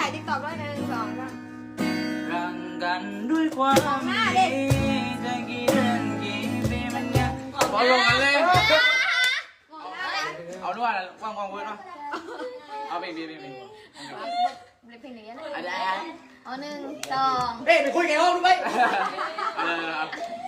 ถ่ายติ๊กต็อกด้วยหนึ่งสองสามรังกันด้วยความดีจะกี่เดือนกี่ปีมันยังบอลลงกันเลย เอาด้วยนะว่างว่างเวิร์ดวะเอาเพลงดีเพลงดีเพลงนี้นะอะไรเอาหนึ่งสองเฮ้ยไปคุยกันห้องดูไปอะไรครับหนึ่ง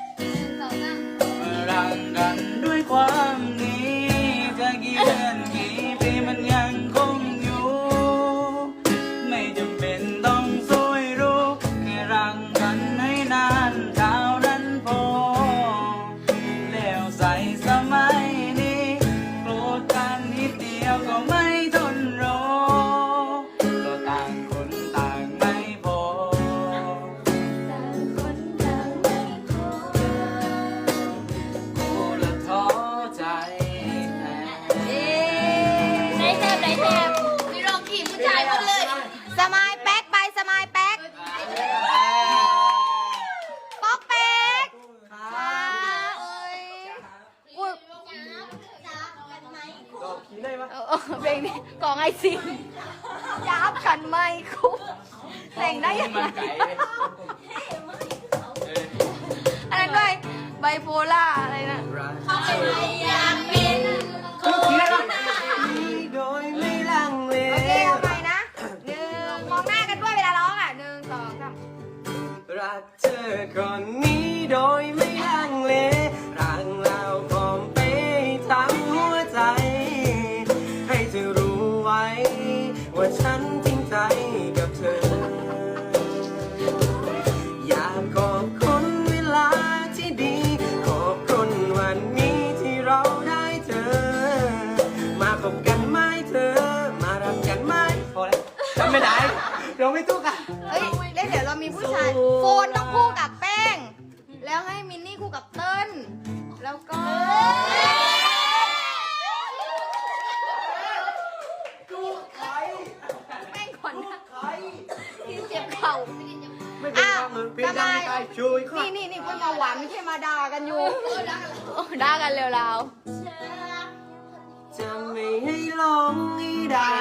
แทบไหนแทบมีรองขี่ผู้ชายหมดเลย สมายแป๊กไปสมายแป๊กป๊อกแป๊กค่ะเอ้ยอุ๊ยก็ขี่ได้ปะเออเออเพลงนี้กองไอซิงยับกันไหมคุกแต่งได้ยังไงมันไก่เอออันนั้นด้วยไบโพล่าอะไรนะรักอยากเรักเธอคนนี้โดยไม่ลังเลรังเราพร้อมไปทั้งหัวใจ ให้เธอรู้ไว้ ว่าฉันจริงใจกับเธอ อยากขอบคุณเวลาที่ดี ขอบคุณวันนี้ที่เราได้เจอ มาคบกันไหมเธอ มารักกันไหมพอแล้วจำไม่ได้เราไม่ตู้กัน ผู้ชายสู้โฟนต้องคู่กับแป้ง แล้วให้มินนี่คู่กับเติ้ลแล้วก็ แป้งก่อนนะที่เจ็บเข่า ไม่เป็นความมือเพียงดังใจช่วยครันี่นี่นี่เพื่อนมาหวานไม่ใช่มาด่ากันอยู่ด่ากันเร็วเรา จะไม่ให้ลงให้ได้